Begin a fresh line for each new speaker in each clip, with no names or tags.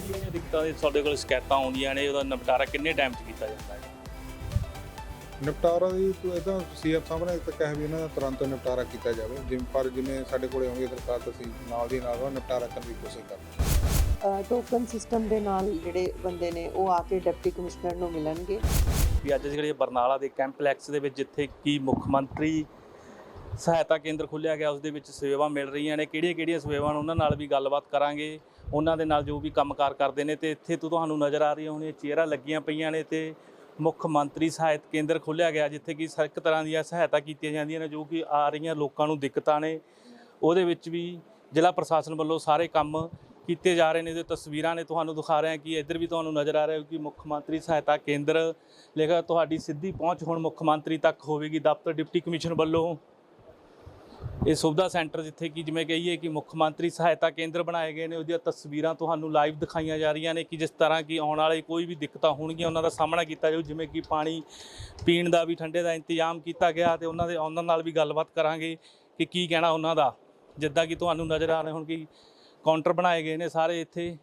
ਜਿਹੜੀਆਂ ਦਿੱਕਤਾਂ ਦੇ ਤੁਹਾਡੇ ਕੋਲ ਸ਼ਿਕਾਇਤਾਂ ਆਉਂਦੀਆਂ ਨੇ? ਉਹਦਾ ਨਿਪਟਾਰਾ ਕਿੰਨੇ ਟਾਈਮ 'ਚ ਕੀਤਾ ਜਾਂਦਾ ਹੈ?
ਨਿਪਟਾਰਾ ਦੀ ਤੂੰ ਇਦਾਂ ਸੀਐਮ ਸਾਹਿਬ ਨੇ ਤਾਂ ਕਿਹਾ ਵੀ ਇਹਨਾਂ ਦਾ ਤੁਰੰਤ ਨਿਪਟਾਰਾ ਕੀਤਾ ਜਾਵੇ। ਜਿਵੇਂ ਪਰ ਜਿਵੇਂ ਸਾਡੇ ਕੋਲੇ ਆਉਂਦੀ ਹੈ ਦਰਖਾਸਤ ਅਸੀਂ ਨਾਲ ਦੀ ਨਾਲ ਉਹ ਨਿਪਟਾਰਾ ਕਰਨ ਦੀ ਕੋਸ਼ਿਸ਼ ਕਰਦੇ ਹਾਂ।
ਟੋਕਨ ਸਿਸਟਮ ਦੇ ਨਾਲ ਜਿਹੜੇ ਬੰਦੇ ਨੇ ਉਹ ਆ ਕੇ ਡਿਪਟੀ ਕਮਿਸ਼ਨਰ ਨੂੰ ਮਿਲਣਗੇ।
ਵੀ ਅੱਜ ਜਿਹੜੇ ਬਰਨਾਲਾ ਦੇ ਕੈਂਪਲੈਕਸ ਦੇ ਵਿੱਚ ਜਿੱਥੇ ਕੀ ਮੁੱਖ ਮੰਤਰੀ ਸਹਾਇਤਾ ਕੇਂਦਰ ਖੋਲ੍ਹਿਆ ਗਿਆ ਉਸ ਦੇ ਵਿੱਚ ਸੇਵਾ ਮਿਲ ਰਹੀਆਂ ਨੇ। ਕਿਹੜੀਆਂ-ਕਿਹੜੀਆਂ ਸੇਵਾਵਾਂ ਉਹਨਾਂ ਨਾਲ ਵੀ ਗੱਲਬਾਤ ਕਰਾਂਗੇ। ਉਹਨਾਂ ਦੇ ਨਾਲ ਜੋ ਵੀ ਕੰਮਕਾਰ ਕਰਦੇ ਨੇ ਤੇ ਇੱਥੇ ਤੋਂ ਤੁਹਾਨੂੰ ਨਜ਼ਰ ਆ ਰਹੀਆਂ ਹੋਣੀਆਂ, ਚੇਅਰਾਂ ਲੱਗੀਆਂ ਪਈਆਂ ਨੇ ਤੇ ਮੁੱਖ ਮੰਤਰੀ ਸਹਾਇਤ ਕੇਂਦਰ ਖੋਲ੍ਹਿਆ ਗਿਆ, ਜਿੱਥੇ ਕਿ ਹਰ ਇੱਕ ਤਰ੍ਹਾਂ ਦੀਆਂ ਸਹਾਇਤਾ ਕੀਤੀਆਂ ਜਾਂਦੀਆਂ ਨੇ, ਜੋ ਕਿ ਆ ਰਹੀਆਂ ਲੋਕਾਂ ਨੂੰ ਦਿੱਕਤਾਂ ਨੇ। ਉਹਦੇ ਵਿੱਚ ਵੀ ਜ਼ਿਲ੍ਹਾ ਪ੍ਰਸ਼ਾਸਨ ਵੱਲੋਂ ਸਾਰੇ ਕੰਮ ਕੀਤੇ ਜਾ ਰਹੇ ਨੇ ਤੇ ਤਸਵੀਰਾਂ ਨੇ ਤੁਹਾਨੂੰ ਦਿਖਾ ਰਹੇ ਹਾਂ ਕਿ ਇੱਧਰ ਵੀ ਤੁਹਾਨੂੰ ਨਜ਼ਰ ਆ ਰਿਹਾ ਕਿ ਮੁੱਖ ਮੰਤਰੀ ਸਹਾਇਤਾ ਕੇਂਦਰ ਲੇਖਾ ਤੁਹਾਡੀ ਸਿੱਧੀ ਪਹੁੰਚ ਹੁਣ ਮੁੱਖ ਮੰਤਰੀ ਤੱਕ ਹੋਵੇਗੀ। ਦਫ਼ਤਰ ਡਿਪਟੀ ਕਮਿਸ਼ਨ ਵੱਲੋਂ ਇਹ ਸੁਵਿਧਾ ਸੈਂਟਰ ਜਿੱਥੇ ਕਿ ਜਿਵੇਂ ਕਹੀਏ ਕਿ ਮੁੱਖ ਮੰਤਰੀ ਸਹਾਇਤਾ ਕੇਂਦਰ ਬਣਾਏ ਗਏ ਨੇ, ਉਹਦੀਆਂ ਤਸਵੀਰਾਂ ਤੁਹਾਨੂੰ ਲਾਈਵ ਦਿਖਾਈਆਂ ਜਾ ਰਹੀਆਂ ਨੇ ਕਿ ਜਿਸ ਤਰ੍ਹਾਂ ਕਿ ਆਉਣ ਵਾਲੇ ਕੋਈ ਵੀ ਦਿੱਕਤਾਂ ਹੋਣਗੀਆਂ, ਉਹਨਾਂ ਦਾ ਸਾਹਮਣਾ ਕੀਤਾ ਜਾਊ, ਜਿਵੇਂ ਕਿ ਪਾਣੀ ਪੀਣ ਦਾ ਵੀ ਠੰਡੇ ਦਾ ਇੰਤਜ਼ਾਮ ਕੀਤਾ ਗਿਆ ਤੇ ਉਹਨਾਂ ਦੇ ਉਹਨਾਂ ਨਾਲ ਵੀ ਗੱਲਬਾਤ ਕਰਾਂਗੇ ਕਿ ਕੀ ਕਹਿਣਾ ਉਹਨਾਂ ਦਾ। ਜਿੱਦਾਂ ਕਿ ਤੁਹਾਨੂੰ ਨਜ਼ਰ ਆ ਰਹੇ ਹੁਣ ਕਿ ਕਾਊਂਟਰ ਬਣਾਏ ਗਏ ਨੇ ਸਾਰੇ ਇੱਥੇ,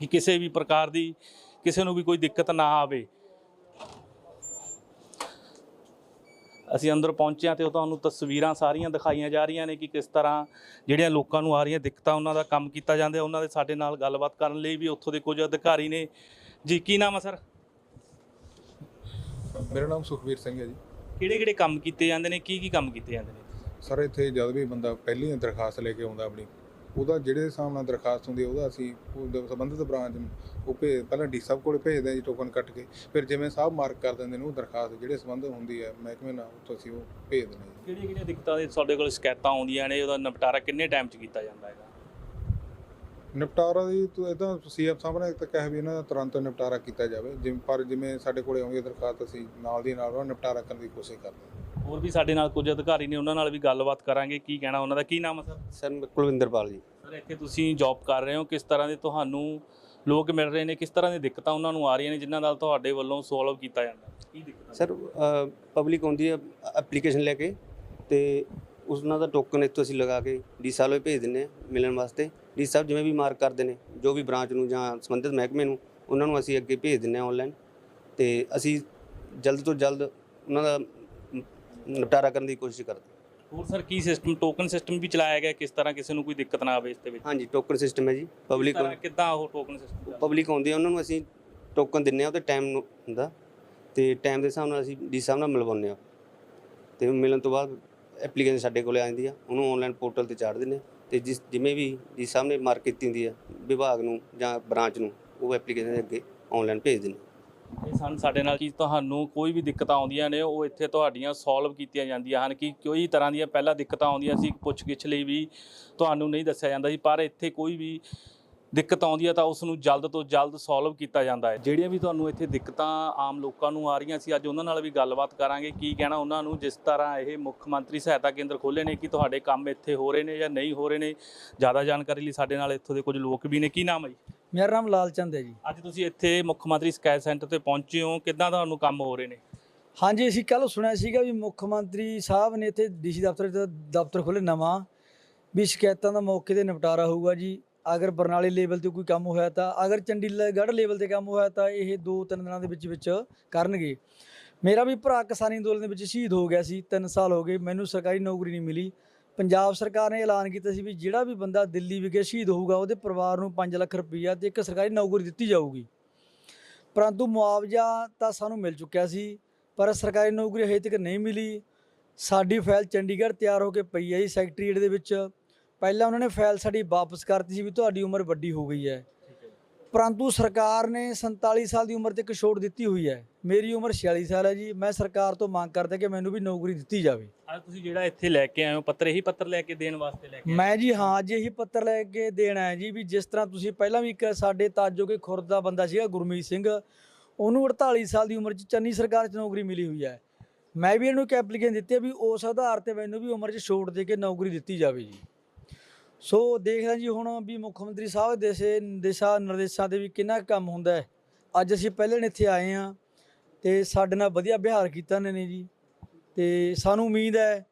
ਕਿ ਕਿਸੇ ਵੀ ਪ੍ਰਕਾਰ ਦੀ, ਕਿਸੇ ਨੂੰ ਵੀ ਕੋਈ ਦਿੱਕਤ ਨਾ ਆਵੇ। ਅਸੀਂ ਅੰਦਰ ਪਹੁੰਚੇ ਹਾਂ ਤੇ ਉਹ ਤੁਹਾਨੂੰ ਤਸਵੀਰਾਂ ਸਾਰੀਆਂ ਦਿਖਾਈਆਂ ਜਾ ਰਹੀਆਂ ਨੇ ਕਿ ਕਿਸ ਤਰ੍ਹਾਂ ਜਿਹੜੀਆਂ ਲੋਕਾਂ ਨੂੰ ਆ ਰਹੀਆਂ ਦਿੱਕਤਾਂ ਉਹਨਾਂ ਦਾ ਕੰਮ ਕੀਤਾ ਜਾਂਦਾ ਉਹਨਾਂ ਦੇ ਸਾਡੇ ਨਾਲ ਗੱਲਬਾਤ ਕਰਨ ਲਈ ਵੀ ਉੱਥੋਂ ਦੇ ਕੁਝ ਅਧਿਕਾਰੀ ਨੇ। ਜੀ ਕੀ ਨਾਮ ਹੈ ਸਰ?
ਮੇਰਾ ਨਾਮ ਸੁਖਵੀਰ ਸਿੰਘ ਹੈ ਜੀ।
ਕਿਹੜੇ ਕਿਹੜੇ ਕੰਮ ਕੀਤੇ ਜਾਂਦੇ ਨੇ? ਕੀ ਕੀ ਕੰਮ ਕੀਤੇ ਜਾਂਦੇ ਨੇ?
ਸਰ ਇੱਥੇ ਜਦ ਵੀ ਬੰਦਾ ਪਹਿਲੀ ਦਰਖਾਸਤ ਲੈ ਕੇ ਆਉਂਦਾ ਆਪਣੀ ਉਹਦਾ ਜਿਹੜੇ ਹਿਸਾਬ ਨਾਲ ਦਰਖਾਸਤ ਹੁੰਦੀ ਹੈ ਉਹਦਾ ਅਸੀਂ ਉਹਦੇ ਸੰਬੰਧਿਤ ਬ੍ਰਾਂਚ ਨੂੰ ਉਹ ਭੇਜ ਪਹਿਲਾਂ ਡੀ ਸਾਹਿਬ ਕੋਲੇ ਭੇਜਦੇ ਹਾਂ ਜੀ ਟੋਕਨ ਕੱਟ ਕੇ। ਫਿਰ ਜਿਵੇਂ ਸਾਹਿਬ ਮਾਰਕ ਕਰ ਦਿੰਦੇ ਨੇ ਉਹ ਦਰਖਾਸਤ ਜਿਹੜੇ ਸੰਬੰਧ ਹੁੰਦੀ ਹੈ ਮਹਿਕਮੇ ਨਾਲ ਉੱਥੋਂ ਅਸੀਂ ਉਹ ਭੇਜ ਦਿੰਦੇ ਹਾਂ ਜੀ।
ਕਿਹੜੀਆਂ ਕਿਹੜੀਆਂ ਦਿੱਕਤਾਂ ਦੇ ਤੁਹਾਡੇ ਕੋਲ ਸ਼ਿਕਾਇਤਾਂ ਆਉਂਦੀਆਂ ਨੇ ਉਹਦਾ ਨਿਪਟਾਰਾ ਕਿੰਨੇ ਟਾਈਮ 'ਚ ਕੀਤਾ ਜਾਂਦਾ ਹੈਗਾ?
ਨਿਪਟਾਰਾ ਦੀ ਤੂੰ ਇਦਾਂ ਸੀਐਮ ਸਾਹਿਬ ਨੇ ਤਾਂ ਕਿਹਾ ਵੀ ਇਹਨਾਂ ਦਾ ਤੁਰੰਤ ਨਿਪਟਾਰਾ ਕੀਤਾ ਜਾਵੇ। ਜਿਵੇਂ ਪਰ ਜਿਵੇਂ ਸਾਡੇ ਕੋਲੇ ਆਉਂਦੀ ਦਰਖਾਸਤ ਅਸੀਂ ਨਾਲ ਦੀ ਨਾਲ ਉਹ ਨਿਪਟਾਰਾ ਕਰਨ ਦੀ ਕੋਸ਼ਿਸ਼ ਕਰਦੇ ਹਾਂ
ਹੋਰ ਵੀ ਸਾਡੇ ਨਾਲ ਕੁਝ ਅਧਿਕਾਰੀ ਨੇ ਉਹਨਾਂ ਨਾਲ ਵੀ ਗੱਲਬਾਤ ਕਰਾਂਗੇ ਕੀ ਕਹਿਣਾ ਉਹਨਾਂ ਦਾ ਕੀ ਨਾਮ ਹੈ ਸਰ?
ਸਰ ਕੁਲਵਿੰਦਰਪਾਲ ਜੀ।
ਸਰ ਇੱਥੇ ਤੁਸੀਂ ਜੌਬ ਕਰ ਰਹੇ ਹੋ ਕਿਸ ਤਰ੍ਹਾਂ ਦੇ ਤੁਹਾਨੂੰ ਲੋਕ ਮਿਲ ਰਹੇ ਨੇ ਕਿਸ ਤਰ੍ਹਾਂ ਦੀਆਂ ਦਿੱਕਤਾਂ ਉਹਨਾਂ ਨੂੰ ਆ ਰਹੀਆਂ ਨੇ ਜਿਨ੍ਹਾਂ ਨਾਲ ਤੁਹਾਡੇ ਵੱਲੋਂ ਸੋਲਵ ਕੀਤਾ ਜਾਂਦਾ? ਕੀ ਦਿੱਕਤਾਂ
ਸਰ ਪਬਲਿਕ ਆਉਂਦੀ ਹੈ ਐਪਲੀਕੇਸ਼ਨ ਲੈ ਕੇ ਤੇ ਉਹਨਾਂ ਦਾ ਟੋਕਨ ਇੱਥੋਂ ਅਸੀਂ ਲਗਾ ਕੇ ਡੀ ਸਾਹਿਬ ਨੂੰ ਭੇਜ ਦਿੰਨੇ ਆ ਮਿਲਣ ਵਾਸਤੇ। ਡੀ ਸਾਹਿਬ ਜਿਵੇਂ ਵੀ ਮਾਰਕ ਕਰਦੇ ਨੇ ਜੋ ਵੀ ਬ੍ਰਾਂਚ ਨੂੰ ਜਾਂ ਸੰਬੰਧਿਤ ਮਹਿਕਮੇ ਨੂੰ ਉਹਨਾਂ ਨੂੰ ਅਸੀਂ ਅੱਗੇ ਭੇਜ ਦਿੰਨੇ ਆ ਆਨਲਾਈਨ ਤੇ ਅਸੀਂ ਜਲਦ ਤੋਂ ਜਲਦ ਉਹਨਾਂ ਦਾ ਨਿਪਟਾਰਾ ਕਰਨ ਦੀ ਕੋਸ਼ਿਸ਼ ਕਰਦੇ।
ਹੋਰ ਸਰ ਕੀ ਸਿਸਟਮ ਟੋਕਨ ਸਿਸਟਮ ਵੀ ਚਲਾਇਆ ਗਿਆ? ਕਿਸ ਤਰ੍ਹਾਂ ਕਿਸੇ ਨੂੰ ਕੋਈ ਦਿੱਕਤ ਨਾ ਆਵੇ ਇਸ ਦੇ ਵਿੱਚ?
ਹਾਂਜੀ ਟੋਕਨ ਸਿਸਟਮ ਹੈ ਜੀ। ਪਬਲਿਕ
ਕਿੱਦਾਂ ਉਹ ਟੋਕਨ ਸਿਸਟਮ
ਪਬਲਿਕ ਆਉਂਦੀ ਹੈ ਉਹਨਾਂ ਨੂੰ ਅਸੀਂ ਟੋਕਨ ਦਿੰਨੇ ਆ ਉਹਦੇ ਟਾਈਮ ਹੁੰਦਾ। ਤੇ ਟਾਈਮ ਦੇ ਹਿਸਾਬ ਨਾਲ ਅਸੀਂ ਡੀ ਸਾਹਿਬ ਨਾਲ ਮਿਲਵਾਉਂਦੇ ਆ। ਤੇ ਮਿਲਣ ਤੋਂ ਬਾਅਦ ਐਪਲੀਕੇਸ਼ਨ ਸਾਡੇ ਕੋਲੇ ਆ ਜਾਂਦੀ ਆ। ਉਹਨੂੰ ਆਨਲਾਈਨ ਪੋਰਟਲ ਤੇ ਚਾੜ ਦਿੰਨੇ ਤੇ ਜਿਸ ਜਿਵੇਂ ਵੀ ਡੀ ਸਾਹਿਬ ਨੇ ਮਾਰਕ ਕੀਤੀ ਹੁੰਦੀ ਆ ਵਿਭਾਗ ਨੂੰ ਜਾਂ ਬ੍ਰਾਂਚ ਨੂੰ ਉਹ ਐਪਲੀਕੇਸ਼ਨ ਅੱਗੇ ਆਨਲਾਈਨ ਭੇਜ ਦਿੰਨੇ
ਇਹ ਸਨ ਸਾਡੇ ਨਾਲ ਕੀ ਤੁਹਾਨੂੰ ਕੋਈ ਵੀ ਦਿੱਕਤਾਂ ਆਉਂਦੀਆਂ ਨੇ, ਉਹ ਇੱਥੇ ਤੁਹਾਡੀਆਂ ਸੋਲਵ ਕੀਤੀਆਂ ਜਾਂਦੀਆਂ ਹਨ ਕਿ ਕੋਈ ਤਰ੍ਹਾਂ ਦੀਆਂ ਪਹਿਲਾਂ ਦਿੱਕਤਾਂ ਆਉਂਦੀਆਂ ਸੀ, ਪੁੱਛਗਿੱਛ ਲਈ ਵੀ ਤੁਹਾਨੂੰ ਨਹੀਂ ਦੱਸਿਆ ਜਾਂਦਾ ਸੀ, ਪਰ ਇੱਥੇ ਕੋਈ ਵੀ ਦਿੱਕਤ ਆਉਂਦੀ ਹੈ ਤਾਂ ਉਸ ਨੂੰ ਜਲਦ ਤੋਂ ਜਲਦ ਸੋਲਵ ਕੀਤਾ ਜਾਂਦਾ ਹੈ। ਜਿਹੜੀਆਂ ਵੀ ਤੁਹਾਨੂੰ ਇੱਥੇ ਦਿੱਕਤਾਂ ਆਮ ਲੋਕਾਂ ਨੂੰ ਆ ਰਹੀਆਂ ਸੀ, ਅੱਜ ਉਹਨਾਂ ਨਾਲ ਵੀ ਗੱਲਬਾਤ ਕਰਾਂਗੇ, ਕੀ ਕਹਿਣਾ ਉਹਨਾਂ ਨੂੰ, ਜਿਸ ਤਰ੍ਹਾਂ ਇਹ ਮੁੱਖ ਮੰਤਰੀ ਸਹਾਇਤਾ ਕੇਂਦਰ ਖੋਲ੍ਹੇ ਨੇ ਕਿ ਤੁਹਾਡੇ ਕੰਮ ਇੱਥੇ ਹੋ ਰਹੇ ਨੇ ਜਾਂ ਨਹੀਂ ਹੋ ਰਹੇ ਨੇ, ਜ਼ਿਆਦਾ ਜਾਣਕਾਰੀ ਲਈ ਸਾਡੇ ਨਾਲ ਇੱਥੋਂ ਦੇ ਕੁਝ ਲੋਕ ਵੀ ਨੇ। ਕੀ ਨਾਮ ਹੈ ਜੀ?
ਮੇਰਾ ਨਾਮ ਲਾਲ ਚੰਦ ਹੈ ਜੀ।
ਅੱਜ ਤੁਸੀਂ ਇੱਥੇ ਮੁੱਖ ਮੰਤਰੀ ਸ਼ਿਕਾਇਤ ਸੈਂਟਰ ਤੇ ਪਹੁੰਚੇ ਹੋ। ਕਿੱਦਾਂ ਤੁਹਾਨੂੰ ਕੰਮ ਹੋ ਰਹੇ ਨੇ?
ਹਾਂਜੀ ਅਸੀਂ ਕੱਲ ਸੁਣਿਆ ਸੀਗਾ ਵੀ ਮੁੱਖ ਮੰਤਰੀ ਸਾਹਿਬ ਨੇ ਇੱਥੇ ਡੀਸੀ ਦਫ਼ਤਰ ਦਾ ਦਫ਼ਤਰ ਖੋਲ੍ਹੇ ਨਵਾਂ ਵੀ ਸ਼ਿਕਾਇਤਾਂ ਦਾ ਮੌਕੇ ਤੇ ਨਿਪਟਾਰਾ ਹੋਊਗਾ ਜੀ। ਅਗਰ ਬਰਨਾਲੇ ਲੈਵਲ ਤੇ ਕੋਈ ਕੰਮ ਹੋਇਆ ਤਾਂ ਅਗਰ ਚੰਡੀਗੜ੍ਹ ਲੈਵਲ ਤੇ ਕੰਮ ਹੋਇਆ ਤਾਂ ਇਹ 2-3 ਦਿਨਾਂ ਦੇ ਵਿੱਚ ਵਿੱਚ ਕਰਨਗੇ। ਮੇਰਾ ਵੀ ਭਰਾ ਕਿਸਾਨੀ ਅੰਦੋਲਨ ਦੇ ਵਿੱਚ ਸ਼ਹੀਦ ਹੋ ਗਿਆ ਸੀ 3 ਸਾਲ ਹੋ ਗਏ ਮੈਨੂੰ ਸਰਕਾਰੀ ਨੌਕਰੀ ਨਹੀਂ ਮਿਲੀ। ਪੰਜਾਬ ਸਰਕਾਰ ਨੇ ਐਲਾਨ ਕੀਤਾ ਸੀ ਵੀ ਜਿਹੜਾ ਵੀ ਬੰਦਾ ਦਿੱਲੀ ਵਿਖੇ ਸ਼ਹੀਦ ਹੋਊਗਾ, ਉਹਦੇ ਪਰਿਵਾਰ ਨੂੰ 5 ਲੱਖ ਰੁਪਈਆ ਤੇ ਇੱਕ ਸਰਕਾਰੀ ਨੌਕਰੀ ਦਿੱਤੀ ਜਾਊਗੀ। ਪਰੰਤੂ ਮੁਆਵਜ਼ਾ ਤਾਂ ਸਾਨੂੰ ਮਿਲ ਚੁੱਕਿਆ ਸੀ, ਪਰ ਸਰਕਾਰੀ ਨੌਕਰੀ ਹਜੇ ਤੱਕ ਨਹੀਂ ਮਿਲੀ। ਸਾਡੀ ਫਾਈਲ ਚੰਡੀਗੜ੍ਹ ਤਿਆਰ ਹੋ ਕੇ ਪਈ ਹੈ ਜੀ ਸੈਕਟਰੀਏਟ ਦੇ ਵਿੱਚ। ਪਹਿਲਾਂ ਉਹਨਾਂ ਨੇ ਫਾਈਲ ਸਾਡੀ ਵਾਪਸ ਕਰਤੀ ਸੀ ਵੀ ਤੁਹਾਡੀ ਉਮਰ ਵੱਡੀ ਹੋ ਗਈ ਹੈ। ਪਰੰਤੂ ਸਰਕਾਰ ਨੇ 47 ਸਾਲ ਦੀ ਉਮਰ ਤੇ ਇੱਕ ਛੋਟ ਦਿੱਤੀ ਹੋਈ ਹੈ। ਮੇਰੀ ਉਮਰ 46 ਸਾਲ ਹੈ ਜੀ। ਮੈਂ ਸਰਕਾਰ ਤੋਂ ਮੰਗ ਕਰਦਾ ਕਿ ਮੈਨੂੰ ਵੀ ਨੌਕਰੀ ਦਿੱਤੀ ਜਾਵੇ।
ਅੱਜ ਤੁਸੀਂ ਜਿਹੜਾ ਇੱਥੇ ਲੈ ਕੇ ਆਏ ਹੋ ਪੱਤਰ ਇਹੀ ਪੱਤਰ ਲੈ ਕੇ ਦੇਣ ਵਾਸਤੇ ਲੈ ਕੇ?
ਮੈਂ ਜੀ ਹਾਂ ਜੀ ਇਹੀ ਪੱਤਰ ਲੈ ਕੇ ਦੇਣਾ ਹੈ ਜੀ ਵੀ ਜਿਸ ਤਰ੍ਹਾਂ ਤੁਸੀਂ ਪਹਿਲਾਂ ਵੀ ਇੱਕ ਸਾਡੇ ਤਾਜੋ ਕੇ ਖੁਰਦ ਦਾ ਬੰਦਾ ਸੀਗਾ ਗੁਰਮੀਤ ਸਿੰਘ ਉਹਨੂੰ 48 ਸਾਲ ਦੀ ਉਮਰ 'ਚ ਚੰਨੀ ਸਰਕਾਰ 'ਚ ਨੌਕਰੀ ਮਿਲੀ ਹੋਈ ਹੈ। ਮੈਂ ਵੀ ਇਹਨੂੰ ਇੱਕ ਐਪਲੀਕੇਸ਼ਨ ਦਿੱਤੀ ਹੈ ਵੀ ਉਸ ਆਧਾਰ ਤੇ ਮੈਨੂੰ ਵੀ ਉਮਰ 'ਚ ਛੋਟ ਦੇ ਕੇ ਨੌਕਰੀ ਦਿੱਤੀ ਜਾਵੇ ਜੀ। ਸੋ ਦੇਖਦਾ ਜੀ ਹੁਣ ਵੀ ਮੁੱਖ ਮੰਤਰੀ ਸਾਹਿਬ ਦੇ ਸੇ ਦਿਸ਼ਾ ਨਿਰਦੇਸ਼ਾਂ ਦੇ ਵੀ ਕਿੰਨਾ ਕੰਮ ਹੁੰਦਾ ਹੈ। ਅੱਜ ਅਸੀਂ ਪਹਿਲੇ ਦਿਨ ਇੱਥੇ ਆਏ ਹਾਂ ਤੇ ਸਾਡੇ ਨਾਲ ਵਧੀਆ ਵਿਹਾਰ ਕੀਤਾ ਇਹਨਾਂ ਨੇ ਜੀ ਤੇ ਸਾਨੂੰ ਉਮੀਦ ਹੈ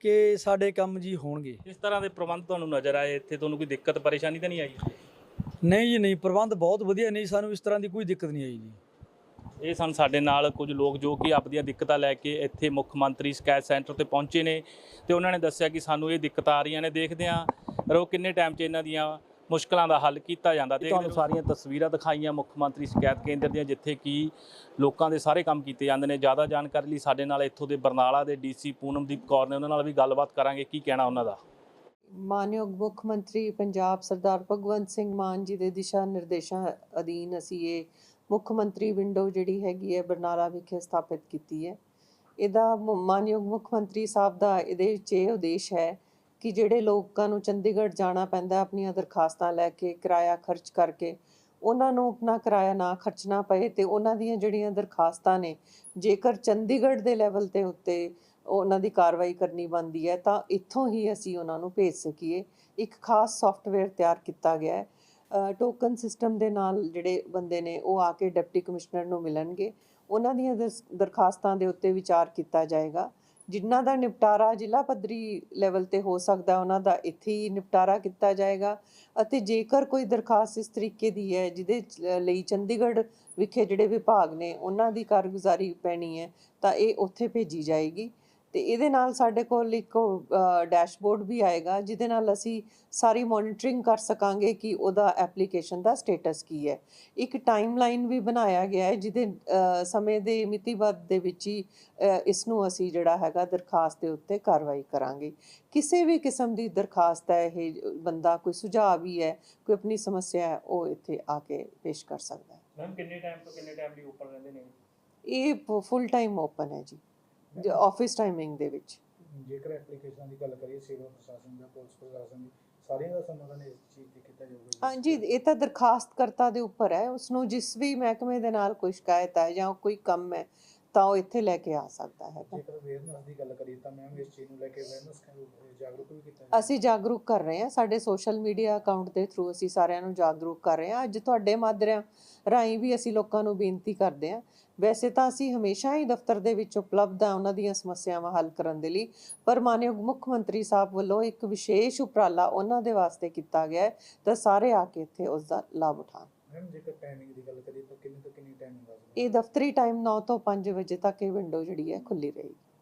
ਕਿ ਸਾਡੇ ਕੰਮ ਜੀ ਹੋਣਗੇ।
ਇਸ ਤਰ੍ਹਾਂ ਦੇ ਪ੍ਰਬੰਧ ਤੁਹਾਨੂੰ ਨਜ਼ਰ ਆਏ? ਇੱਥੇ ਤੁਹਾਨੂੰ ਕੋਈ ਦਿੱਕਤ ਪਰੇਸ਼ਾਨੀ ਤਾਂ ਨਹੀਂ ਆਈ?
ਨਹੀਂ ਜੀ ਨਹੀਂ ਪ੍ਰਬੰਧ ਬਹੁਤ ਵਧੀਆ ਨਹੀਂ ਸਾਨੂੰ ਇਸ ਤਰ੍ਹਾਂ ਦੀ ਕੋਈ ਦਿੱਕਤ ਨਹੀਂ ਆਈ ਜੀ।
ਇਹ ਸਨ ਸਾਡੇ ਨਾਲ ਕੁਝ ਲੋਕ ਜੋ ਕਿ ਆਪਦੀਆਂ ਦਿੱਕਤਾਂ ਲੈ ਕੇ ਇੱਥੇ ਮੁੱਖ ਮੰਤਰੀ ਸ਼ਿਕਾਇਤ ਸੈਂਟਰ ਤੇ ਪਹੁੰਚੇ ਨੇ ਤੇ ਉਹਨਾਂ ਨੇ ਦੱਸਿਆ ਕਿ ਸਾਨੂੰ ਇਹ ਦਿੱਕਤਾਂ ਆ ਰਹੀਆਂ ਨੇ। ਦੇਖਦੇ ਹਾਂ ਰੋ ਕਿੰਨੇ ਟਾਈਮ 'ਚ ਇਹਨਾਂ ਦੀਆਂ ਮੁਸ਼ਕਲਾਂ ਦਾ ਹੱਲ ਕੀਤਾ ਜਾਂਦਾ? ਤੇ ਤੁਹਾਨੂੰ ਸਾਰੀਆਂ ਤਸਵੀਰਾਂ ਦਿਖਾਈਆਂ ਮੁੱਖ ਮੰਤਰੀ ਸ਼ਿਕਾਇਤ ਕੇਂਦਰ ਦੀਆਂ ਜਿੱਥੇ ਕਿ ਲੋਕਾਂ ਦੇ ਸਾਰੇ ਕੰਮ ਕੀਤੇ ਜਾਂਦੇ ਨੇ। ਜ਼ਿਆਦਾ ਜਾਣਕਾਰੀ ਲਈ ਸਾਡੇ ਨਾਲ ਇੱਥੋਂ ਦੇ ਬਰਨਾਲਾ ਦੇ ਡੀਸੀ ਪੂਨਮਦੀਪ ਕੌਰ ਨੇ। ਉਹਨਾਂ ਨਾਲ ਵੀ ਗੱਲਬਾਤ ਕਰਾਂਗੇ। ਕੀ ਕਹਿਣਾ ਉਹਨਾਂ ਦਾ?
ਮਾਨਯੋਗ ਮੁੱਖ ਮੰਤਰੀ ਪੰਜਾਬ ਸਰਦਾਰ ਭਗਵੰਤ ਸਿੰਘ ਮਾਨ ਜੀ ਦੇ ਦਿਸ਼ਾ ਨਿਰਦੇਸ਼ਾਂ ਅਧੀਨ ਅਸੀਂ ਇਹ ਮੁੱਖ ਮੰਤਰੀ ਵਿੰਡੋ ਜਿਹੜੀ ਹੈਗੀ ਹੈ ਬਰਨਾਲਾ ਵਿਖੇ ਸਥਾਪਿਤ ਕੀਤੀ ਹੈ। ਇਹਦਾ ਮਾਨਯੋਗ ਮੁੱਖ ਮੰਤਰੀ ਸਾਹਿਬ ਦਾ ਇਹਦੇ ਵਿੱਚ ਇਹ ਉਦੇਸ਼ ਹੈ ਕਿ ਜਿਹੜੇ ਲੋਕਾਂ ਨੂੰ ਚੰਡੀਗੜ੍ਹ ਜਾਣਾ ਪੈਂਦਾ ਆਪਣੀਆਂ ਦਰਖਾਸਤਾਂ ਲੈ ਕੇ, ਕਿਰਾਇਆ ਖਰਚ ਕਰਕੇ, ਉਹਨਾਂ ਨੂੰ ਆਪਣਾ ਕਿਰਾਇਆ ਨਾ ਖਰਚਣਾ ਪਏ ਤੇ ਉਹਨਾਂ ਦੀਆਂ ਜਿਹੜੀਆਂ ਦਰਖਾਸਤਾਂ ਨੇ, ਜੇਕਰ ਚੰਡੀਗੜ੍ਹ ਦੇ ਲੈਵਲ ਤੇ ਉੱਤੇ ਉਹਨਾਂ ਦੀ ਕਾਰਵਾਈ ਕਰਨੀ ਬਣਦੀ ਹੈ, ਤਾਂ ਇੱਥੋਂ ਹੀ ਅਸੀਂ ਉਹਨਾਂ ਨੂੰ ਭੇਜ ਸਕੀਏ। ਇੱਕ ਖਾਸ ਸੌਫਟਵੇਅਰ ਤਿਆਰ ਕੀਤਾ ਗਿਆ ਹੈ। ਟੋਕਨ ਸਿਸਟਮ ਦੇ ਨਾਲ ਜਿਹੜੇ ਬੰਦੇ ਨੇ, ਉਹ ਆ ਕੇ ਡਿਪਟੀ ਕਮਿਸ਼ਨਰ ਨੂੰ ਮਿਲਣਗੇ। ਉਹਨਾਂ ਦੀਆਂ ਦਰਸ- ਦਰਖਾਸਤਾਂ ਦੇ ਉੱਤੇ ਵਿਚਾਰ ਕੀਤਾ ਜਾਏਗਾ। ਜਿਨ੍ਹਾਂ ਦਾ ਨਿਪਟਾਰਾ ਜ਼ਿਲ੍ਹਾ ਪੱਧਰੀ ਲੈਵਲ ਤੇ ਹੋ ਸਕਦਾ, ਉਹਨਾਂ ਦਾ ਇੱਥੇ ਹੀ ਨਿਪਟਾਰਾ ਕੀਤਾ ਜਾਏਗਾ। ਅਤੇ ਜੇਕਰ ਕੋਈ ਦਰਖਾਸਤ ਇਸ ਤਰੀਕੇ ਦੀ ਹੈ, ਜਿਹਦੇ ਲਈ ਚੰਡੀਗੜ੍ਹ ਵਿਖੇ ਜਿਹੜੇ ਵਿਭਾਗ ਨੇ, ਉਹਨਾਂ ਦੀ ਕਾਰਗੁਜ਼ਾਰੀ ਪੈਣੀ ਹੈ, ਤਾਂ ਇਹ ਉੱਥੇ ਭੇਜੀ ਜਾਏਗੀ। ਤੇ ਇਹਦੇ ਨਾਲ ਸਾਡੇ ਕੋਲ ਇੱਕ ਡੈਸ਼ਬੋਰਡ ਵੀ ਆਏਗਾ ਜਿਹਦੇ ਨਾਲ ਅਸੀਂ ਸਾਰੀ ਮੋਨੀਟਰਿੰਗ ਕਰ ਸਕਾਂਗੇ ਕਿ ਉਹਦਾ ਐਪਲੀਕੇਸ਼ਨ ਦਾ ਸਟੇਟਸ ਕੀ ਹੈ। ਇੱਕ ਟਾਈਮਲਾਈਨ ਵੀ ਬਣਾਇਆ ਗਿਆ ਹੈ ਜਿਹਦੇ ਸਮੇਂ ਦੇ ਮਿਤੀਬੱਧ ਦੇ ਵਿੱਚ ਹੀ ਇਸ ਨੂੰ ਅਸੀਂ ਜਿਹੜਾ ਹੈਗਾ ਦਰਖਾਸਤ ਦੇ ਉੱਤੇ ਕਾਰਵਾਈ ਕਰਾਂਗੇ। ਕਿਸੇ ਵੀ ਕਿਸਮ ਦੀ ਦਰਖਾਸਤ ਹੈ ਇਹ ਬੰਦਾ ਕੋਈ ਸੁਝਾਅ ਵੀ ਹੈ ਕੋਈ ਆਪਣੀ ਸਮੱਸਿਆ ਹੈ ਉਹ ਇੱਥੇ ਆ ਕੇ ਪੇਸ਼ ਕਰ ਸਕਦਾ ਹੈ।
ਮੈਮ ਕਿੰਨੇ ਟਾਈਮ ਤੋਂ ਕਿੰਨੇ ਟਾਈਮ ਲਈ ਓਪਨ ਰਹਿੰਦੇ ਨੇ?
ਇਹ ਫੁੱਲ ਟਾਈਮ ਓਪਨ ਹੈ ਜੀ। ਆਫਿਸ ਟਾਈਮਿੰਗ ਦੇ ਵਿੱਚ
ਜੇਕਰ ਐਪਲੀਕੇਸ਼ਨ ਦੀ ਗੱਲ ਕਰੀਏ ਸੇਵਾ ਪ੍ਰਸ਼ਾਸਨ ਜਾਂ ਪੁਲਿਸ ਪ੍ਰਸ਼ਾਸਨ ਦੀ ਸਾਰਿਆਂ ਦਾ ਸਮਾਧਾਨ ਇਸ ਚੀਜ਼ ਤੇ ਕੀਤਾ ਜਾਊਗਾ ਜੀ?
ਹਾਂਜੀ ਇਹ ਤਾਂ ਦਰਖਾਸਤਕਰਤਾ ਦੇ ਉੱਪਰ ਹੈ ਉਸ ਨੂੰ ਜਿਸ ਵੀ ਮਹਿਕਮੇ ਦੇ ਨਾਲ ਕੋਈ ਸ਼ਿਕਾਇਤ ਹੈ ਜਾਂ ਕੋਈ ਕੰਮ ਹੈ ਤਾਂ ਉਹ ਇੱਥੇ ਲੈ ਕੇ ਆ ਸਕਦਾ ਹੈ
ਜੇਕਰ ਅਵੇਅਰਨੈਸ ਦੀ ਗੱਲ ਕਰੀਏ ਤਾਂ ਮੈਮ ਇਸ ਚੀਜ਼ ਨੂੰ ਲੈ ਕੇ ਅਵੇਅਰਨੈਸ ਜਾਗਰੂਕ ਵੀ ਕੀਤਾ।
ਅਸੀਂ ਜਾਗਰੂਕ ਕਰ ਰਹੇ ਹਾਂ ਸਾਡੇ ਸੋਸ਼ਲ ਮੀਡੀਆ ਅਕਾਊਂਟ ਦੇ ਥਰੂ ਅਸੀਂ ਸਾਰਿਆਂ ਨੂੰ ਜਾਗਰੂਕ ਕਰ ਰਹੇ ਹਾਂ ਅੱਜ ਤੁਹਾਡੇ ਮਾਧਿਅਮ ਰਾਹੀਂ ਵੀ ਅਸੀਂ ਲੋਕਾਂ ਨੂੰ ਬੇਨਤੀ ਕਰਦੇ ਹਾਂ ਵੈਸੇ ਤਾਂ ਅਸੀਂ ਹਮੇਸ਼ਾ ਹੀ ਦਫ਼ਤਰ ਦੇ ਵਿੱਚ ਉਪਲਬਧ ਹਾਂ ਉਹਨਾਂ ਦੀਆਂ ਸਮੱਸਿਆਵਾਂ ਹੱਲ ਕਰਨ ਦੇ ਲਈ ਪਰ ਮਾਨਯੋਗ ਮੁੱਖ ਮੰਤਰੀ ਸਾਹਿਬ ਵੱਲੋਂ ਇੱਕ ਵਿਸ਼ੇਸ਼ ਉਪਰਾਲਾ ਉਹਨਾਂ ਦੇ ਵਾਸਤੇ ਕੀਤਾ ਗਿਆ ਹੈ ਤਾਂ ਸਾਰੇ ਆ ਕੇ ਇੱਥੇ ਉਸ ਦਾ ਲਾਭ ਉਠਾਉਣ।
ਮੈਮ ਜੇਕਰ ਟਾਈਮਿੰਗ ਦੀ ਗੱਲ ਕਰੀਏ ਤਾਂ ਕਿੰਨੀ ਤੋਂ ਕਿੰਨੀ ਟਾਈਮਿੰਗ ਆ
ਇਹ ਦਫ਼ਤਰੀ ਟਾਈਮ 9 ਤੋਂ 5 ਵਜੇ ਤੱਕ ਇਹ ਵਿੰਡੋ ਜਿਹੜੀ ਹੈ ਖੁੱਲੀ ਰਹੇਗੀ।